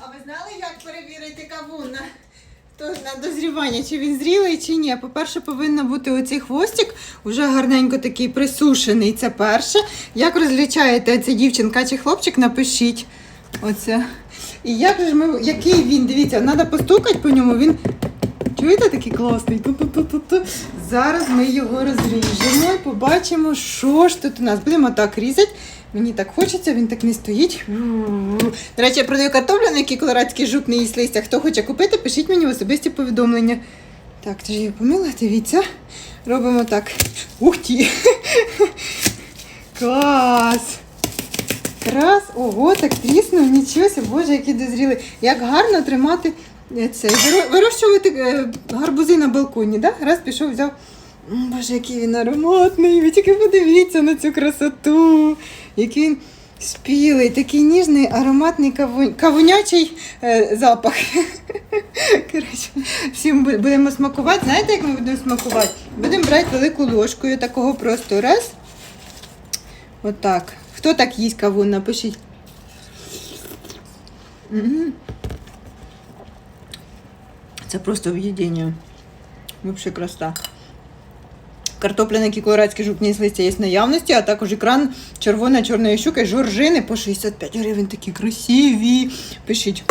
А ви знали, як перевірити кавун на, дозрівання, чи він зрілий, чи ні? По-перше, повинен бути оцей хвостик вже гарненько такий присушений. Це перше. Як розлічаєте, це дівчинка чи хлопчик, напишіть. Оце. І як же ж ми, який він, дивіться, треба постукати по ньому, він. Чуєте такий класний? Ту-ту-ту-ту-ту. Зараз ми його розріжемо і побачимо, що ж тут у нас. Будемо так різати. Мені так хочеться, він так не стоїть. До речі, я продаю картоплю, на якій колорадський жук не їсть листя. Хто хоче купити, пишіть мені в особисті повідомлення. Так, ти ж я помила, дивіться. Робимо так. Ух ті! Клас! Раз, ого, так тріснув, нічого боже, який дозрілий. Як гарно тримати е, це. Вирощувати е, гарбузи на балконі, да? Раз пішов, взяв. Боже, який він ароматний. Ви тільки подивіться на цю красоту. Який спілий, такий ніжний, ароматний кавун... кавунячий е, запах. Коротше, всім будемо смакувати. Знаєте, як ми будемо смакувати? Будемо брати велику ложкою такого просто раз. Отак. Хто так їсть кавун, напишіть. Це просто об'єднання. Взагалі красота. Картопля, на якій колорадський жук з листя є в наявності, а також екран червона чорної щуки, жоржини по 65 гривень. Такі красиві. Пишіть.